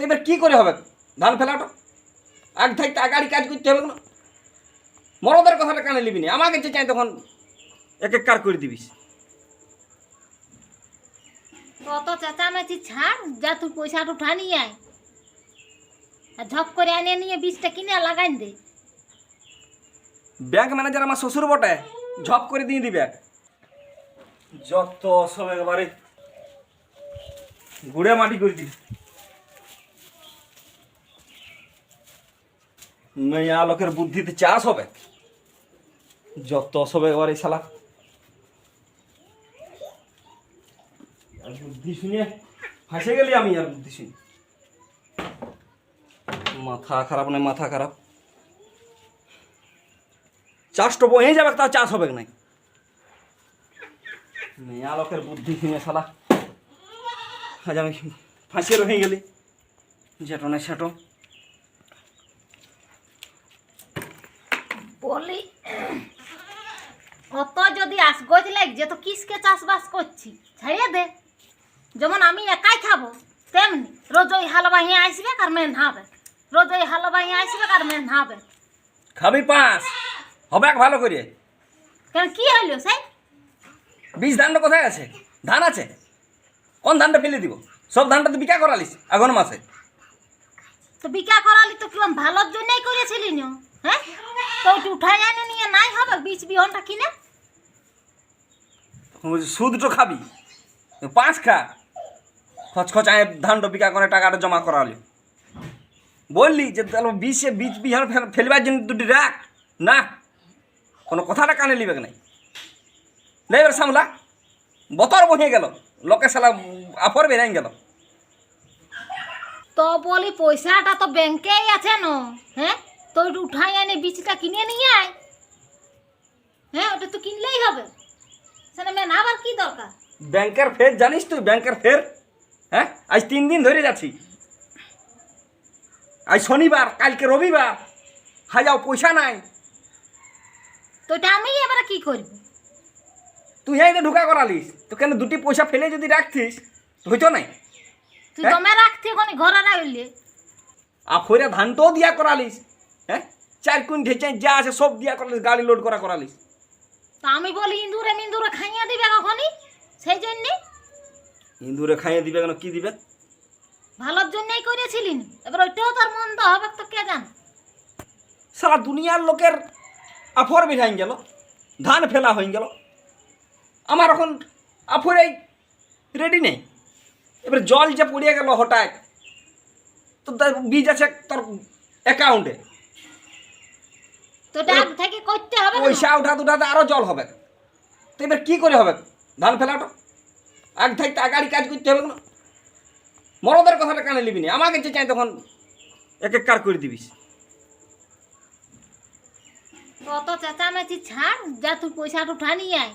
তো এবার কি করে হবে? ধান ফেলাটা। আগ থাকতে আগাড়ি কাজ করতে হবে না মরদের কথাটা কানে নিবি না। আমাকে যে চাই তখন এক এক কার করে দিবিস। কত চেঁচামেচি ছাড় যা তুই পয়সাটা উঠা নিয়ে আয়। আর ঝপ করে আনে নিয়ে বীজটা কিনে লাগাই দে। ব্যাংক ম্যানেজার আমার শ্বশুর বটে ঝপ করে দিয়ে দিবে। যত সব একবারে গুড়ে মাটি করে দিবি। মেয়া লোকের বুদ্ধিতে চাষ হবে? যত সব একবারে শালা। আর বুদ্ধি শুনে ফাঁসে গেলি আমি আর বুদ্ধি শুনে। মাথা খারাপ নয়, মাথা খারাপ। চাষটা বয়ে যাবে তা চাষ হবে নাই। মেয়া লোকের বুদ্ধি শুনে শালা। আজ আমি ফাঁসিয়ে রয়ে গেলি। যেটো না সেটো। বলি অত যদি আসগজ লাগছে তো কিসকে চাষবাস করছি? ছাড়িয়ে দে। যেমন আমি একাই খাব তেমনি রোজ ওই হাল বাহিয়ে আসবে আর মেন হাবে। রোজ ওই হাল বাহিয়ে আসবে আর মেন হাবে। খাবি পাঁচ হবে এক ভালো করে। কেন কি হইল সেই? বীজ ধানটা কোথায় আছে? ধান আছে? কোন ধানটা ফেলে দিব? সব ধানটা তো বিকা করালিস আগুন মাসে। তো বিকা করালি তো কিরম ভালোর জন্যই করেছিলি না? হ্যাঁ? তো ওইটা উঠাই আনে নিয়ে নাই হবে বীজ বিহনটা কিনে। খাবি? পাঁচ খা। ধানটা বিকা করে টাকাটা জমা করালি। বললি যে তাহলে বীজে ফেল- ফেলবার জন্য দুটি রাখ। না কোনো কথাটা কানে নাই। সামলা। বতর বহে গেল। লোকে সালা আফর বেরাই গেল। তো বলি পয়সাটা তো ব্যাংকেই আছে না হ্যাঁ? তো ওইটা উঠাই আনে বীজটা কিনে নিয়ে আয়। হ্যাঁ ওটা তো কিনলেই হবে। সেটা আবার কি দরকার? ব্যাংকের ফের জানিস তুই ব্যাংকের ফের? হ্যাঁ আজ তিন দিন ধরে যাচ্ছি। আজ শনিবার কালকে রবিবার। হাজাও পয়সা নাই। তো এটা আমি এবারে কি করব? তুই এই তো ঢুকা করালিস তো কেন দুটি পয়সা ফেলে যদি রাখতিস তো হইতো নাই। তুই হ্যাঁ? দমে রাখতে কোনি ঘরে রাখলে আর ফইরা ধানটাও দিয়া করালিস। হ্যাঁ? চার কুইন্টে চাই যা আছে সব দিয়া করালিস গাড়ি লোড করা করালিস। তো আমি বলি ইন্দুরে মিন্দুরে খাইয়া দিবে কখনই? সেই জন্যে? ইন্দুরে খাইয়ে দিবে কেন? কি দিবে? ভালোর জন্যই করেছিলি এবার ওইটাও তোর মন্দ হবে তো কে জানে? সারা দুনিয়ার লোকের আফর বেড়াই গেল ধান ফেলা হয়ে গেল। আমার এখন আফরেই রেডি নেই। এবার জল যে পড়িয়ে গেল হঠাৎ তো বীজ আছে তোর অ্যাকাউন্টে তো থেকে করতে হবে পয়সা উঠাতে উঠাতে আরও জল হবে। তো এবার কী করে হবে? ধান ফেলাটা। আগ থাকতে আগাড়ি কাজ করতে হবে না মরদের কথাটা কানে নিবি না। আমাকে যে চাই তখন এক এক কার করে দিবিস। কত চেঁচামেচি ছাড় যা তুই পয়সাটা উঠা নিয়ে আয়।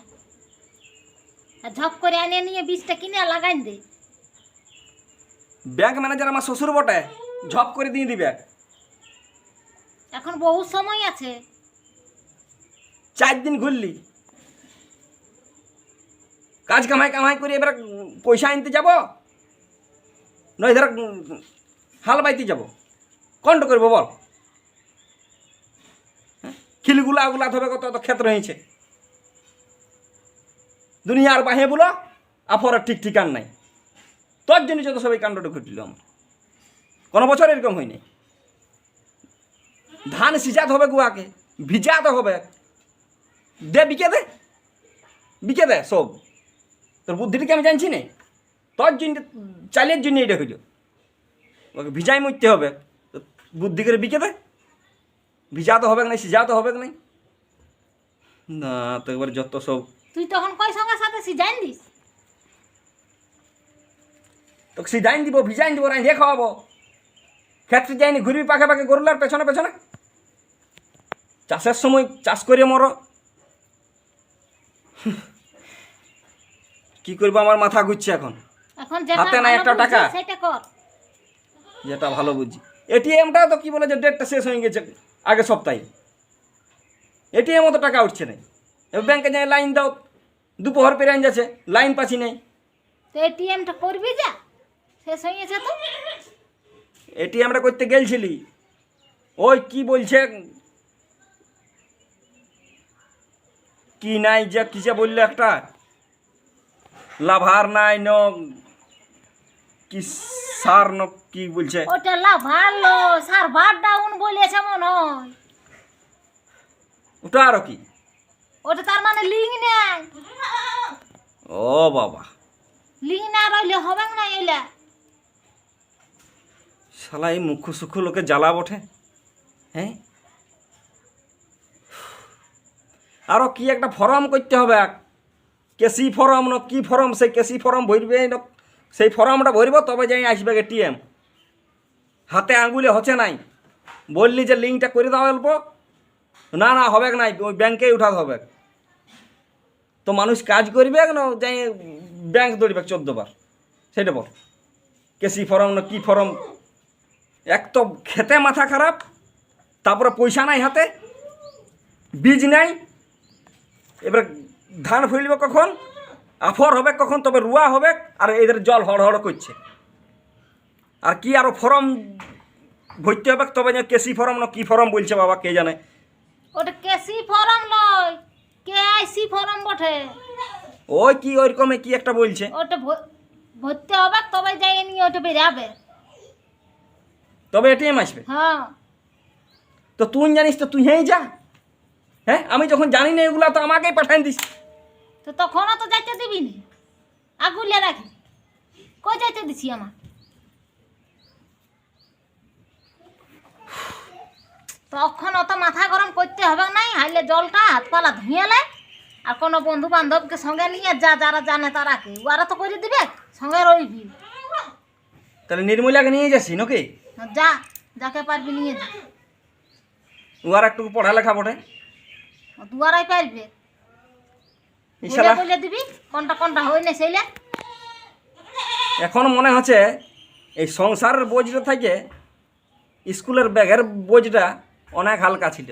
আর ঝপ করে আনে নিয়ে বীজটা কিনে লাগাই দে। ব্যাংক ম্যানেজার আমার শ্বশুর বটে ঝপ করে দিয়ে দিবে। এখন বহু সময় আছে। চার দিন ঘুরলি। কাজ কামাই কামাই করে এবার পয়সা আনতে যাব? নয় ধর হাল বাইতে যাব। কোনটা করব বল। হ্যাঁ? খিলগুলা গুলা ধরে কত তো ক্ষেত্র হয়েছে। দুনিয়ার বাহে বলো আফর ঠিক ঠিকান নাই। তোর জন্য যত সবাই কাণ্ডটা ঘটিল আমার। কোনো বছর এরকম হয়নি। ধান সিজাতে হবে গুয়াকে ভিজাতে হবে। দে বিকে দে বিকে দে সব। তোর বুদ্ধিটাকে আমি জানছি না? তোর জন্য চালের জন্য এটা হইল। ওকে ভিজাই মরতে হবে। তো বুদ্ধি করে বিকে দে। ভিজাতে হবে না সিজাতে হবে না না তো একবার যত সব তুই তখন কই সঙ্গে সাথে সিজাইন দিস? তোকে সিজাইন দিব ভিজাইন দিব রাই খাওয়াবো। ক্ষেত্রে যাইনি ঘুরবি পাখে পাখে গরুলার পেছনে পেছনে। চাষের সময় চাষ করে মরো। কি করব আমার মাথা ঘুরছে এখন। হাতে নাই একটা টাকা। যেটা ভালো বুঝি। এটিএমটা তো কি বলে যে ডেটটা শেষ হয়ে গেছে আগে সপ্তাহে। এটিএমও তো টাকা উঠছে না এবার ব্যাংকে যাই লাইন দাও। দুপুর পেরে যাচ্ছে লাইন পাচ্ছি নেই। তো এটিএমটা করবি যা? শেষ হয়ে গেছে তো? এটিএমটা করতে গেলছিলি। ওই কি বলছে কি নাই যে কিসে বলল একটা? লাভার নাই ন কি সার ন কি বলছে? ওটা লা ভালো সার্ভার ডাউন বলেছে মনে হয়। ওটা আরও কি? ওটা তার মানে লিঙ্ক নেই। ও বাবা। লিঙ্ক না রইলে হবে না এলা। শালা এই মুখ্য সুখ্য লোকে জ্বালা বটে হ্যাঁ? আরও কি একটা ফর্ম করতে হবে? কেসি ফর্ম ন কি ফর্ম? সেই কেসি ফর্ম ভরবে সেই ফর্মটা ভরব, তবে যাই আসবে এটিএম হাতে আঙ্গুলে হচ্ছে নাই। বললি যে লিঙ্কটা করে দাও অল্প। না না, হবে নাই, ওই ব্যাংকেই উঠাতে হবে। তো মানুষ কাজ করবে না যাই ব্যাংক দৌড়বে চোদ্দ বার। সেটা বল। কেসি ফর্ম না কি ফর্ম? এক তো খেতে মাথা খারাপ, তারপরে পয়সা নাই হাতে, বীজ নাই। এবার ধান ফেলবে কখন? আফর হবে কখন? তবে রুয়া হবে আর এদের জল হড় হড় করছে। আর কি আরও ফর্ম ভরতে হবে? তবে যে কেসি ফর্ম না কি ফর্ম বলছে বাবা কে জানে? ওটা কেসি ফর্ম লয় কেআইসি ফর্ম বটে। ওই কি ওইরকমে কি একটা বলছে? ওটা ভরতে হবে তবে যাই নিয়ে ওটা বেরাবে। তবে এটিএম আসবে? হ্যাঁ। তো তুই জানিস তো তুই হেই যা। হ্যাঁ আমি যখন জানি না এগুলা তো আমাকেই পাঠাই দিস। তো তখনও তো যাইতে দিবি নি? আগুলে রাখি। কই যাইতে দিছি আমার? তখন অত মাথা গরম করতে হবে নাই হাইলে জলটা হাত পালা ধুয়েলে আর কোনো বন্ধু বান্ধবকে সঙ্গে নিয়ে যা যারা জানে তারা কে। ওরা তো করে দিবে সঙ্গে রইবি। তাহলে নির্মলাকে নিয়ে যাচ্ছি নাকি? যা যাকে পারবি নিয়ে যা। উহার একটু পড়ালেখা পড়ে দুয়ারাই পারবে বলে ইশালা বলে দিবি কোনটা কোনটা হই না সেইলে এখন মনে হচ্ছে এই সংসারের বোঝটা থেকে স্কুলের ব্যাগের বোঝটা অনেক হালকা ছিল।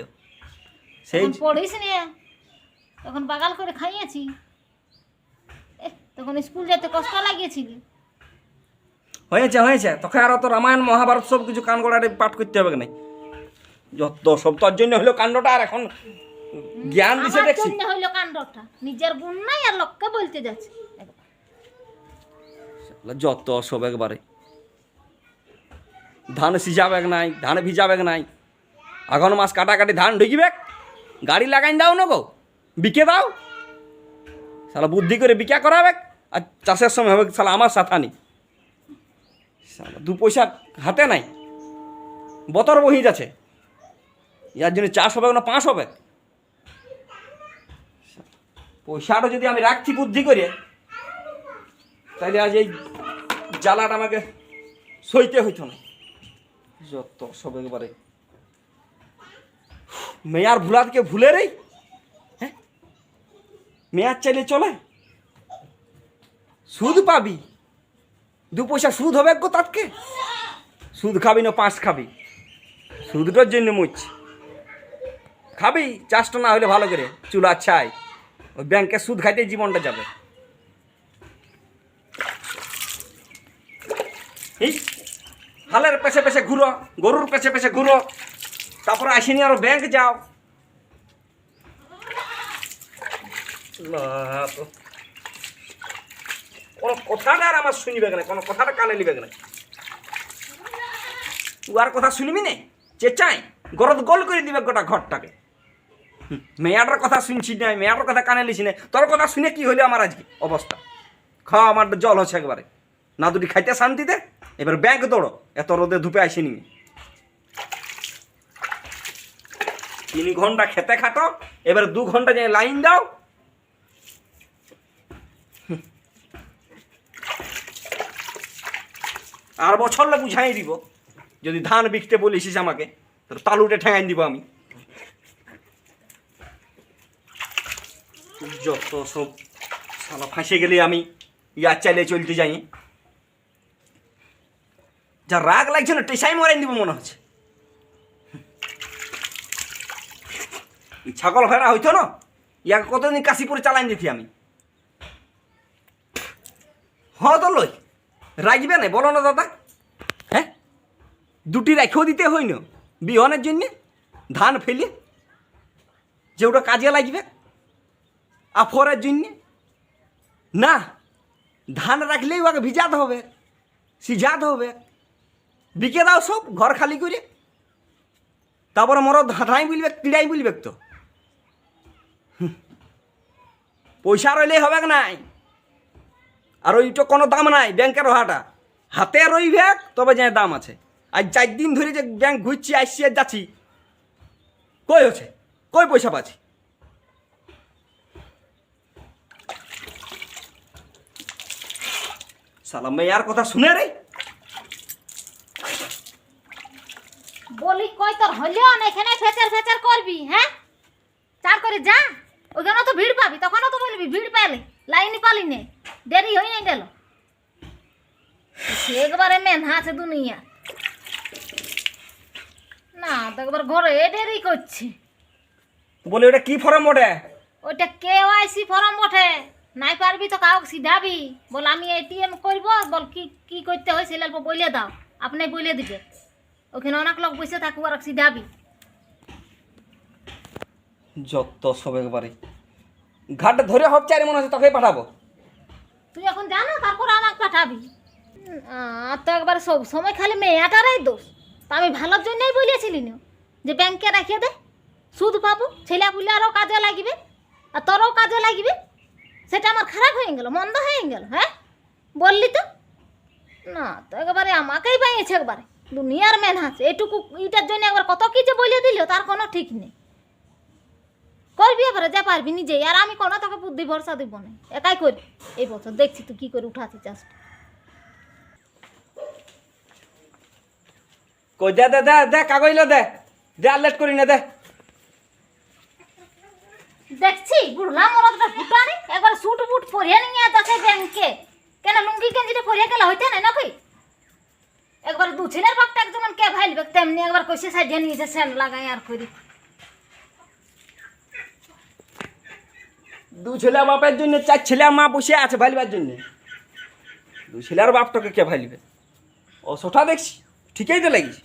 সেই পড়িস নি। তখন বাগাল করে খাইয়েছি। তখন স্কুল যেতে কষ্ট লাগিয়েছিল। হয়েছে হয়েছে। তখন আর তো রামায়ণ মহাভারত সব কিছু কান গোড়ারে পাঠ করতে হবে না যত সব তোর জন্য হলো কাণ্ডটা আর এখন জ্ঞান দিছে আমার দেখছি। জন্য হইল কাণ্ডটা। নিজের গুণ নাই আর লোককে বলতে যাচ্ছে। যত সব একবারে। ধান সিজাবে নাই ধান ভিজাবে নাই। আঘন মাস কাটাকাটি ধান ঢুকিবে গাড়ি লাগাই দাও না গো বিকে দাও। সালা বুদ্ধি করে বিকা করাবে আর চাষের সময় হবে সালা আমার সাথানি সালা দু পয়সা হাতে নাই। বতর বহি যাচ্ছে ইয়ার জন্য চাষ হবে না পাঁচ হবে। পয়সাটা যদি আমি রাখছি বুদ্ধি করে তাহলে আজ এই জ্বালাটা আমাকে সইতে হইতো না। যত সব একবারে। মেয়ার ভুলাদকে ভুলে রে। হ্যাঁ? মেয়ার চাইলে চলে। সুদ পাবি। দু পয়সা সুদ হবে গো তাতকে। সুদ খাবি না পাঁচ খাবি। সুদটার জন্য মুচ্ছি খাবি, চাষটা না হলে ভালো করে। চুলা ছাই। ওই ব্যাংকে সুদ খাইতে জীবনটা যাবে। হালের পেছে পেছে ঘুরো, গরুর পেছে পেছে ঘুরো, তারপরে আসিনি আরও ব্যাংক যাও। কোনো কথাটা আর আমার শুনিবে না কোনো কথাটা কানে নিবে না উয়ার কথা শুনবি নে? চেঁচাই, গরদ গোল করে দিবে গোটা ঘরটাকে। মেয়াটার কথা শুনছি না মেয়াটার কথা কানে লিছি না। তোর কথা শুনে কি হইল আমার আজকে? অবস্থা। খাওয়া আমার জল হচ্ছে একবারে। না, দুটি খাইতে শান্তিতে? এবার ব্যাংক দৌড়ো। এত রোদে ধুপে আসেনি তিন ঘণ্টা খেতে খাটো, এবার দু ঘণ্টা যাই লাইন দাও। আর বছরলে বুঝাই দিব। যদি ধান বিকতে বলিস আমাকে তোর তালুটে ঠেঙাই দিব আমি। যত সব সালা ফাঁসে গেলে আমি ইয়ার চাইলে চলতে যাই। যা রাগ লাগছে না, টেসাই মরাই দিব মনে হচ্ছে। ছাগল ভেড়া হইতো না? ইয়াকে কতদিন কাশিপুরে চালাইন দিতি আমি। হ তো লই, রাগবে না, বলো না দাদা। হ্যাঁ দুটি রেখেও দিতে হইন বিহনের জন্যে ধান ফেলে, যে ওটা কাজে লাগবে। আফরের জন্যে? না, ধান রাখলেই ওকে ভিজাতে হবে সিঝাতে হবে। বিকে দাও সব, ঘর খালি করে। তারপরে মরো, ধাঁধাই বলবে কিড়াই বলবে তো। পয়সা রইলেই হবে নাই? আর ওইটা কোনো দাম নাই ব্যাংকের হাটা হাতে রইবে তবে যে দাম আছে। আজ চার দিন ধরে যে ব্যাংক ঘুরছি, আসছি আর যাচ্ছি। কই হচ্ছে? কই পয়সা পাচ্ছি? সালাম মেয়ার কথা শুনে রে। বলি কই তোর হলেও না এখানে ফেচার ফেচার করবি হ্যাঁ? চার করে যা ওখানে তো ভিড় পাবি তখনও তো বলবি ভিড় পেলে লাইনই পালি নে দেরি হয়ে গেল। সে একবারে মেনহা আছে দুনিয়া। না তো একবার ঘরে দেরি করছি। বলে ওটা কি ফর্ম ওটা ওইটা কে ওয়াইসি ফর্ম ওঠে নাই পারবি তো কাউকে সিধাবি। বল আমি এটিএম করব বল কি কি করতে হয় সেটা অল্প বলে দাও আপনি বলে দিবে। ওখানে অনেক লোক বসে থাকব আর সিধাবি। যত সব একবারে। ঘাট ধরে হোক চারি মনে হচ্ছে তোকে পাঠাবো। তুই এখন জানো তারপর আমাকে পাঠাবি। তো একবার সব সময় খালি মেয়েটারাই দোষ। তা আমি ভালোর জন্যই বলেছিলি না। যে ব্যাংকে রাখিয়ে দে সুদ পাবো ছেলে পুলে আরও কাজে লাগবে আর তোরও কাজে লাগবে। সেটা আমার খারাপ হয়ে গেল মন্দ হয়ে গেল হ্যাঁ? বললি তো? না তো একবারে আমাকেই পাইয়েছে একবারে। দুনিয়ার মেন আছে এটুকু ইটার জন্য একবার কত কিছু বলে দিল তার কোনো ঠিক নেই। করবি এবারে যা পারবি নিজেই আর আমি কোনো তোকে বুদ্ধি ভরসা দিব না। একাই করবি এই বছর দেখছি তুই কি করে উঠাতে চাষটা কই দে দে দে কাগজ দে। দে আর লেট করি না দে। দেখছি বুড়লা মরদটা ফুটানি একবার সুট বুট পরিয়ে নিয়ে যাচ্ছে ব্যাংকে কেন লুঙ্গি গেঞ্জিটা পরিয়ে গেলে হইতে না নাকি? একবার দু ছেলের বাপটা যেমন কে ভাইলবে তেমনি একবার কইসে সাজিয়ে নিয়েছে সেন্ট লাগাই আর করি দু ছেলে বাপের জন্য চার ছেলে মা বসে আছে ভাইলবার জন্য। দু ছেলে আর বাপটাকে কে ভাইলবে ও সোঠা দেখছি ঠিকই তো লাগিস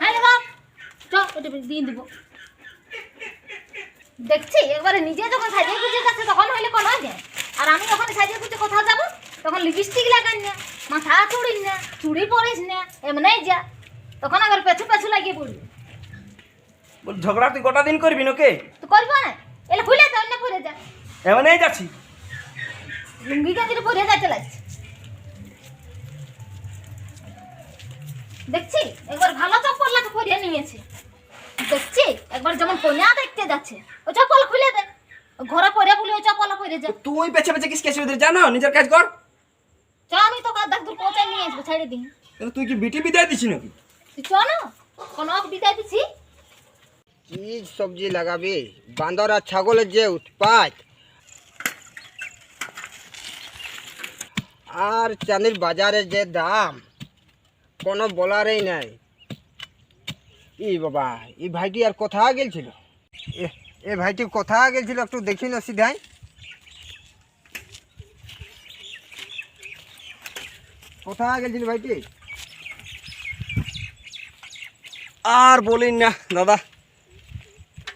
হ্যাঁ বাপ দিয়ে দিব। দেখছি একবারে নিজে যখন সাজিয়ে গুজে যাচ্ছে তখন হইলে কোন যায় আর আমি যখন সাজিয়ে গুজে কোথাও যাব তখন লিপস্টিক লাগান না মাথা চুড়িস না চুড়ি পরিস না এমনি যা। তখন আবার পেছু পেছু লাগিয়ে পড়বি। বল ঝগড়া তুই গোটা দিন করবি নাকি? তো করব না। এলে খুলে যা অন্য পরে যা। এমনই যাচ্ছি। লুঙ্গি গেঞ্জিটা পরে যাইতে লাগছে। দেখছি একবার ভালো চপ্পল লাগে পরিয়ে নিয়েছে। দেখছি একবার যেমন কন্যা দেখতে যাচ্ছে। ও চপ্পল খুলে দে। ও ঘরে পরে বলে ওই চপ্পল পরে যা তুই পেছে পেছে কিস কেসে ওদের জানো? নিজের কাজ কর। চ আমি তো কার ডাক্তার পৌঁছায় নিয়ে আসব ছেড়ে দিন। তুই কি বিটি বিদায় দিছি নাকি? তুই চ না কোনো বিদায় দিছি? কি সবজি লাগাবি? বান্দর আর ছাগলের যে উৎপাত। আর চাঁদির বাজারে যে দাম কোনো বলারই নাই। ই বাবা এই ভাইটি আর কোথায় গেছিল এ এ ভাইটি কোথা গেছিল একটু দেখি না সিধাই। কোথা গেছিল ভাইটি আর বলিন না দাদা।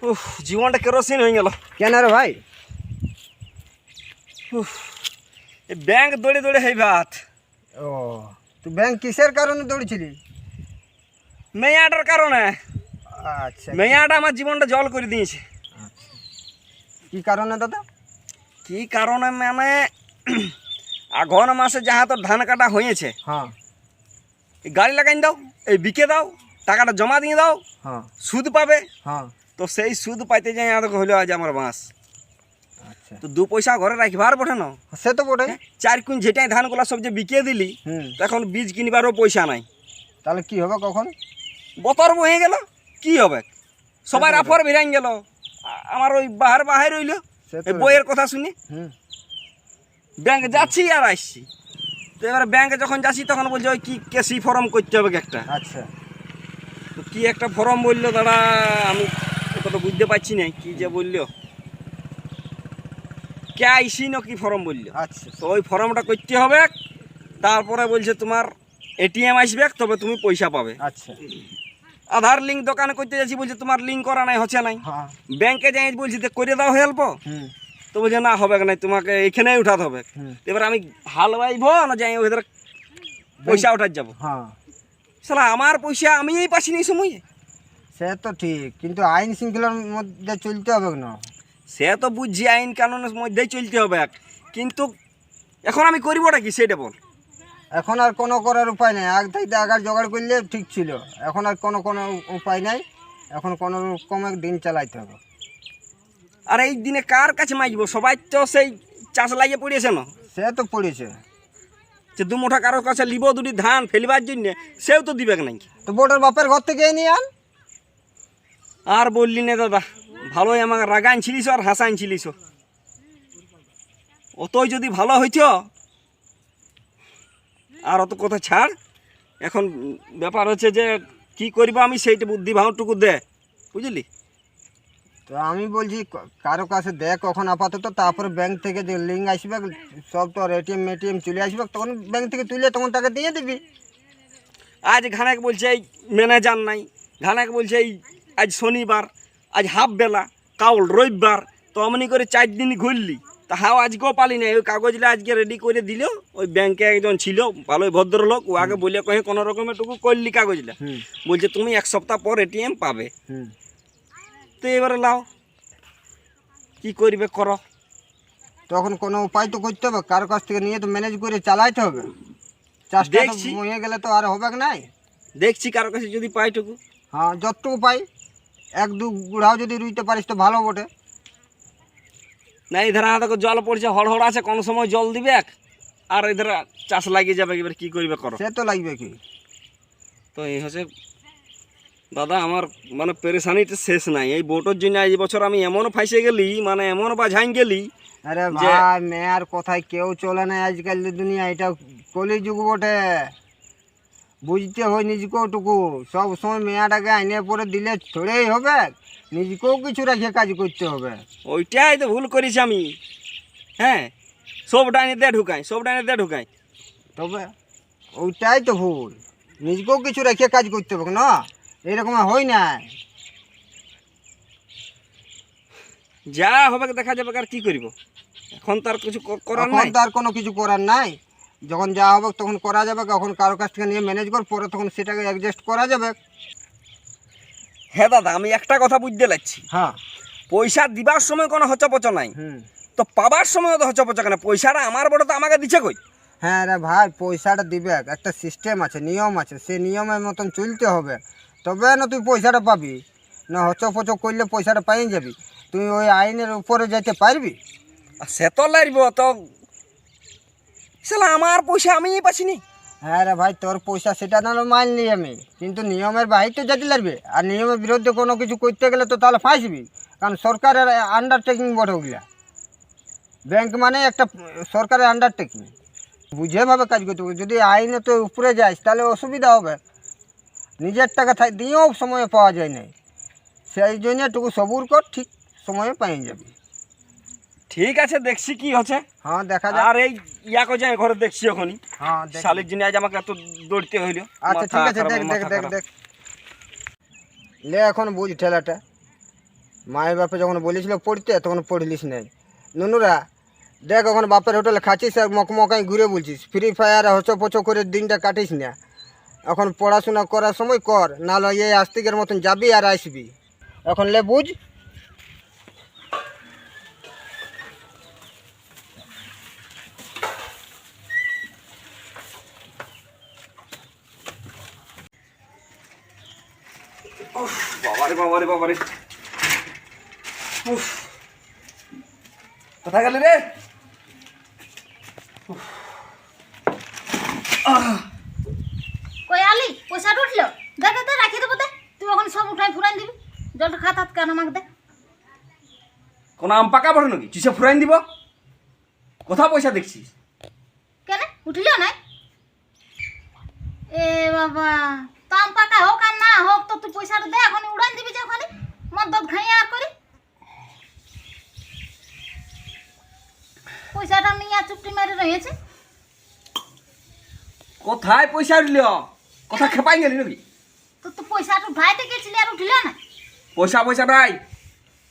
উফ জীবনটা কেরোসিন হয়ে গেল। কেন রে ভাই? এই ব্যাংক দৌড়ে দৌড়ে হেই ভাত। ও তুই ব্যাংক কিসের কারণে দৌড়েছিলি? মেয়াটার কারণে। আচ্ছা। মেয়াটা আমার জীবনটা জল করে দিয়েছে। কি কারণে দাদা? কি কারণে মানে আঘন মাসে যাহা তোর ধান কাটা হয়েছে হ্যাঁ। গাড়ি লাগাই দাও এই বিকে দাও টাকাটা জমা দিয়ে দাও হ্যাঁ। সুদ পাবে। হ্যাঁ। তো সেই সুদ পাইতে যাই আর হইল আজ আমার বাঁশ। আচ্ছা। তো দু পয়সা ঘরে রাখবার বটে না? সে তো বটে। চার কুইন যেটাই ধানগুলা সব যে বিকিয়ে দিলি তো এখন বীজ কিনবারও পয়সা নাই। তাহলে কি হবে কখন? বতর বহে গেল কি হবে? সবাই রাফর বেরাই গেল। আমার ওই বাহার বাহার রইল। বইয়ের কথা শুনি? ব্যাংক যাচ্ছি আর আসছি। তো এবারে ব্যাংকে যখন যাচ্ছি তখন বলছে ওই কি কেসি ফর্ম করতে হবে একটা? আচ্ছা। তো কি একটা ফর্ম বলল দাদা আমি এটা তো বুঝতে পারছি না কি যে বলল? কে আইসি না কি ফর্ম বলল? আচ্ছা। তো ওই ফর্মটা করতে হবে তারপরে বলছে তোমার এটিএম আসবে তবে তুমি পয়সা পাবে। আচ্ছা। আধার লিঙ্ক দোকানে করতে যাচ্ছি বলছে তোমার লিঙ্ক করা নাই হচ্ছে নাই। হ্যাঁ। ব্যাংকে যাই বলছি যে করে দাও হেল্প তো বলছে না হবে না তোমাকে এখানেই উঠাতে হবে। এবার আমি হাল বাইব না যাই ওদের পয়সা উঠার যাব। হ্যাঁ। সালা আমার পয়সা আমি এই না এই সময়। সে তো ঠিক কিন্তু আইন শৃঙ্খলার মধ্যে চলতে হবে না সে তো বুঝছি আইন কানুনের মধ্যেই চলতে হবে কিন্তু এখন আমি করবোটা কি সেটা বল। এখন আর কোনো করার উপায় নেই। আগ থেকে আগার জোগাড় করলে ঠিক ছিল। এখন আর কোনো কোনো উপায় নাই। এখন কোনো রকমের দিন চালাইতে হবে। আর এই দিনে কার কাছে মাইজবো? সবাই তো সেই চাষ লাগিয়ে পড়িয়েছে না? সে তো পড়েছে যে দু মুঠা কারোর কাছে লিব দুটি ধান ফেলিবার জন্য সেও তো দিবে নাই। তো বোটের বাপের ঘর থেকে নিয়ে আন। আর বললি না দাদা ভালোই আমাকে রাগা ছিলিস আর হাসা আনছিলিস অতই যদি ভালো হইত আর অত কথা ছাড়। এখন ব্যাপার হচ্ছে যে কি করব আমি সেইটা বুদ্ধি ভাঙটুকু দে। বুঝলি? তো আমি বলছি কারও কাছে দেখ কখন আপাতত তারপরে ব্যাংক থেকে যে লিঙ্ক আসবে সব তোর এটিএম এটিএম চলে আসবে তখন ব্যাংক থেকে তুলে তখন তাকে দিয়ে দিবি। আজ ঘানাক বলছে এই ম্যানেজার নাই। ঘানাক বলছে এই আজ শনিবার আজ হাফ বেলা কাউল রবিবার। তো অমনি করে চার দিন ঘুরলি। তা হাও আজকেও পালি না ওই কাগজটা আজকে রেডি করে দিল ওই ব্যাংকে একজন ছিল ভালোই ভদ্রলোক ও আগে বলে কহে কোনো রকমের টুকু করলি কাগজটা। বলছে তুমি এক সপ্তাহ পর এটিএম পাবে। তো এবারে লাও কি করবে করো? তখন কোনো উপায় তো করতে হবে কারও কাছ থেকে নিয়ে তো ম্যানেজ করে চালাইতে হবে। চাষটা দেখছি। হয়ে গেলে তো আর হবে নাই? দেখছি কারও কাছে যদি পাইটুকু। হ্যাঁ যতটুকু পাই এক দু গুড়াও যদি রুইতে পারিস তো ভালো বটে। না এই ধারা দেখো জল পড়ছে হড়হড় আছে কোনো সময় জল দিবে আর এদের চাষ লাগিয়ে যাবে এবার কি করবে করো? সে তো লাগবে কি? তো এই হচ্ছে দাদা আমার মানে পেরেশানিটা শেষ নাই। এই বোটের জন্য এই বছর আমি এমন ফাইসে গেলি মানে এমন বাঝাই গেলি আরে ভাই মেয়ার কথায় কেউ চলে না আজকাল দুনিয়া এটা কলি যুগ বটে। বুঝতে হয় নিজকেও টুকু। সব সময় মেয়াটাকে আইনে পরে দিলে ছড়েই হবে নিজকেও কিছু রেখে কাজ করতে হবে। ওইটাই তো ভুল করেছি আমি। হ্যাঁ সব ডাইনে দিয়ে ঢুকাই সব ডাইনে দিয়ে ঢুকাই। তবে ওইটাই তো ভুল। নিজকেও কিছু রেখে কাজ করতে হবে না? এরকম হয় না। যা হবে দেখা যাবে আর কি করব। এখন তার কিছু করার নাই। তো আর কোনো কিছু করার নাই। যখন যা হবে তখন করা যাবে কখন কারও কাছ থেকে নিয়ে ম্যানেজ কর পরে তখন সেটাকে অ্যাডজাস্ট করা যাবে। হ্যাঁ দাদা আমি একটা কথা বুঝতে লাগছি হ্যাঁ। পয়সা দিবার সময় কোনো হচপচ নাই। হুম। তো পাবার সময় তো হচপচ কেন? পয়সাটা আমার বড় তো আমাকে দিচ্ছে কই? হ্যাঁ রে ভাই পয়সাটা দিবে। একটা সিস্টেম আছে নিয়ম আছে। সে নিয়মের মতন চলতে হবে। তবে না তুই পয়সাটা পাবি? না হচক পচক করলে পয়সাটা পাই যাবি। তুই ওই আইনের উপরে যেতে পারবি? আর সে তো লাগব তো সেলা আমার পয়সা আমিই পাচ্ছিনি। হ্যাঁ রে ভাই, তোর পয়সা সেটা না মানলি আমি। কিন্তু নিয়মের বাহির তো যেতে লাগবে। আর নিয়মের বিরুদ্ধে কোনো কিছু করতে গেলে তো তাহলে ফাঁসবি। কারণ সরকারের আন্ডারটেকিং বটে ওগুলা। ব্যাংক মানে একটা সরকারের আন্ডারটেকিং বুঝে ভাবে কাজ করতে হবে। যদি আইনে তো উপরে যাস, তাহলে অসুবিধা হবে। নিজের টাকা দিয়েও সময়ে পাওয়া যায় না সেই জন্য টুকু সবুর কর, ঠিক সময়ে পাই যাবি। ঠিক আছে দেখছি কি হচ্ছে। হ্যাঁ দেখা যাক। আর এই ইয়াকে যাই ঘরে দেখছি ওখানে হ্যাঁ দেখ। শালির জন্য আজ আমাকে এত দৌড়তে হইল। আচ্ছা ঠিক আছে দেখ দেখ দেখ দেখ। লে এখন বুঝ ঠেলাটা। মায়ের বাপে যখন বলেছিল পড়তে তখন পড়লিস নাই। নুনুরা দেখ এখন বাপের হোটেলে খাচ্ছিস আর মকমকাই ঘুরে বলছিস। ফ্রি ফায়ার হচ পচ করে দিনটা কাটিস না। এখন পড়াশোনা করার সময় কর নাহলে এই আস্তিকের মতন যাবি আর আসবি। এখন লে বুঝ। বাবারে বাবারে। উফ। কোথায় গেলি রে? কই আলি? পয়সাটা উঠল? দে দে রাখি দেবো দে। তুই ওখানে সব উঠাই ফুরাই দিবি। জলটা খাতাত কেন আমাকে দে। কোন আম পাকা বড় নাকি? চিসে ফুরাইন দিব? কোথা পয়সা দেখছিস? কেন? উঠিলিও নাই? এ বাবা তাম পাকা হোক আর হোক তো তুই পয়সাটা দে এখন উড়ান দিবি যে ওখানে। মদত খাইয়া আর করি। পয়সাটা নিয়ে চুপটি মেরে রয়েছে। কোথায় পয়সা উঠল? কথা খেপাই গেলি নাকি? তো তো পয়সাটা উঠাইতে গেছিলি আর উঠলে না। পয়সা পয়সা নাই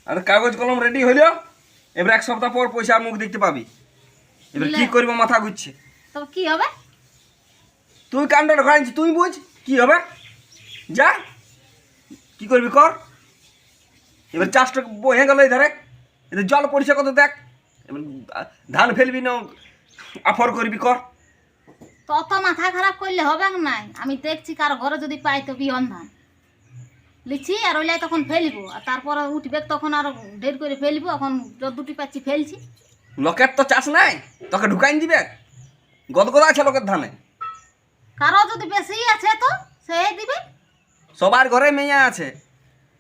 আর কাগজ কলম রেডি হইল? এবার এক সপ্তাহ পর পয়সার মুখ দেখতে পাবি। এবার কি? করব মাথা ঘুরছে। তবে কি হবে? তুই কাণ্ডটা ঘাড়ছি তুই বুঝ? কি হবে? যা। কি করবি কর? এবার চাষটা বহে গেল এই ধারে। এদের জল পড়ছে কত দেখ। এবার ধান ফেলবি না আফর করবি কর। তো অত মাথা খারাপ করলে হবে নাই? আমি দেখছি কারও ঘরে যদি পাই তো বিহন ধান। লিছি আর ওইলাই তখন ফেলব। আর তারপরে উঠবে তখন আরও ঢের করে ফেলব। এখন যদুটি পাচ্ছি ফেলছি। লোকের তো চাষ নাই। তোকে ঢুকাইন দিবে। গদগদ আছে লোকের ধানে। কারও যদি বেশি আছে তো সে দিবে। সবার ঘরে মেয়ে আছে।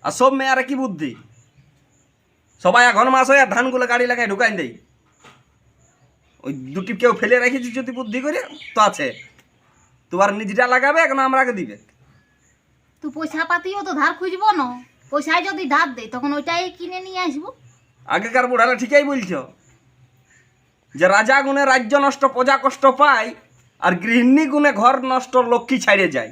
আর সব মেয়ারা কি বুদ্ধি? সবাই এখন মাস হয়ে ধানগুলো গাড়ি লাগাই ঢুকাই দেই। ওই দুটি কেউ ফেলে রেখেছি যদি বুদ্ধি করে তো আছে। তোমার নিজটা লাগাবে এখন আমরাকে দিবে। তুই পয়সা পাতিও তো ধার খুঁজবো না। পয়সায় যদি ধার দেয় তখন ওইটাই কিনে নিয়ে আসব। আগেকার বুড়ারা ঠিকই বলছো। যে রাজা গুণে রাজ্য নষ্ট প্রজা কষ্ট পায় আর গৃহিণী গুণে ঘর নষ্ট লক্ষ্মী ছাড়িয়ে যায়।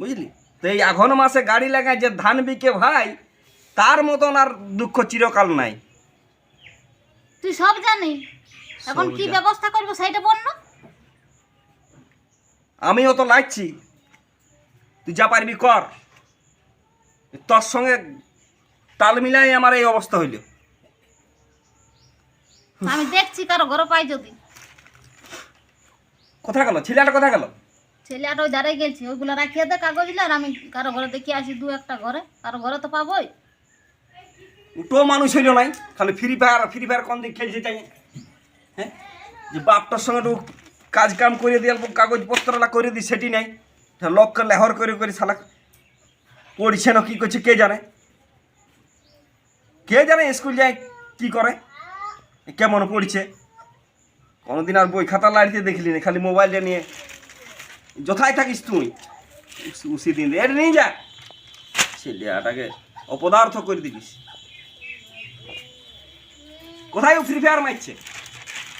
বুঝলি? তো এই আঘন মাসে গাড়ি লাগায় যে ধান বিকে ভাই তার মতন আর দুঃখ চিরকাল নাই। তুই সব জানি এখন কি ব্যবস্থা করব সেইটা বল না। আমিও তো লাগছি। তুই যা পারবি কর। তোর সঙ্গে তাল মিলাই আমার এই অবস্থা হইল। আমি দেখছি কারও ঘর পাই যদি। কোথায় গেল? ছেলেটা কোথায় গেল? ছেলেটা ওই দাঁড়াই গেছে ওইগুলো রাখিয়ে দে কাগজগুলো আর আমি কারও ঘরে দেখে আসি দু একটা ঘরে, কারও ঘরে তো পাবোই। উটো মানুষ হইল নাই, খালি ফ্রি ফায়ার ফ্রি ফায়ার কোন দিক খেলছে তাই? হ্যাঁ? যে বাপটার সঙ্গে একটু কাজ কাম করে দিয়ে অল্প কাগজপত্রটা করে দিই, সেটি নাই। লোককে লেহর করে করে শালা পড়ছে না, কি করছে, কে জানে? কে জানে স্কুল যায়, কি করে? কেমন পড়ছে? কোনোদিন আর বই খাতা লাড়িতে দেখলি না খালি মোবাইলটা নিয়ে যথাই থাকিস তুই। উস- দিন এটা নিয়ে যা। ছেলেটাকে অপদার্থ করে দিলিস কোথায় ফ্রি ফায়ার মারছে?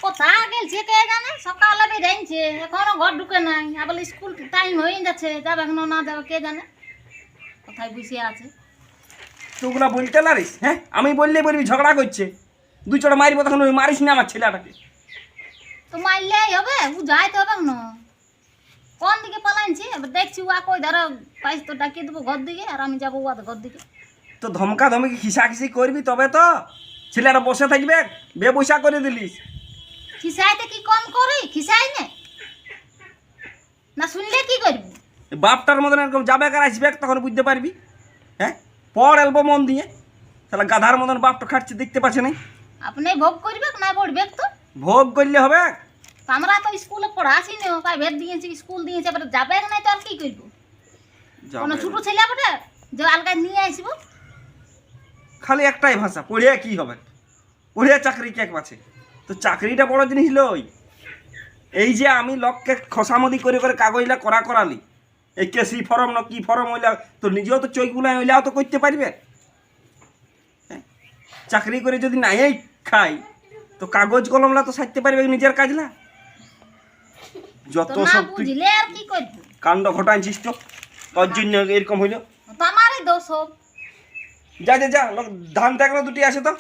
কোথা গেছে কে জানে? সকালে এখনও ঘর ঢুকে নাই। আবার স্কুল টাইম হয়ে যাচ্ছে যাবে এখনও না যাবে কে জানে? কোথায় বসে আছে? তুগুলা বলতে হ্যাঁ? আমি বললে বলবি ঝগড়া করছে। দুই চড়া মারিব তখন মারিস না আমার ছেলেটাকে। তো মারলেই হবে ও যাইতে হবে না কোন দিকে পালাইছি এবার দেখছি ও কই? ধরো পাইস তো ডাকিয়ে দেবো ঘর দিকে আর আমি যাব ওয়াদ ঘর দিকে। তো ধমকা ধমকি খিসাখিসি করবি তবে তো? ছেলেটা বসে থাকবে বে পয়সা করে দিলিস। খিসাইতে কি কম করি? খিসাই নে। না শুনলে কি করবি? বাপটার মতন এরকম যাবে আর আসবে তখন বুঝতে পারবি। হ্যাঁ? পড় এলবো মন দিয়ে। তাহলে গাধার মতন বাপটা খাটছে দেখতে পাচ্ছে না? আপনি ভোগ করবে না পড়বে তো? ভোগ করলে হবে? আমরা তো স্কুলে পড়াছি না প্রাইভেট দিয়েছি স্কুল দিয়েছে এবার যাবে নাই তো আর কি করব? কোনো ছোট ছেলে পড়ে যে আলগা নিয়ে আসব? খালি একটাই ভাষা পড়িয়া কি হবে? পড়িয়া চাকরি কে পাচ্ছে তো চাকরিটা বড় জিনিস লই। এই যে আমি লোককে খসামদি করে করে কাগজটা করা করালি এই কেসি ফরম না কি ফরম হইলা তো নিজেও তো চৈকগুলা হইলাও তো করতে পারবে? হ্যাঁ? চাকরি করে যদি নাই খাই তো কাগজ কলমলা তো সারতে পারবে নিজের কাজলা? যত সব তুই বুঝলে আর কি করব? কাণ্ড ঘটাইছিস তো তোর জন্য এরকম হইল। আমারই দোষ হোক। যা যা যা ধান দেখল দুটি আছে তো।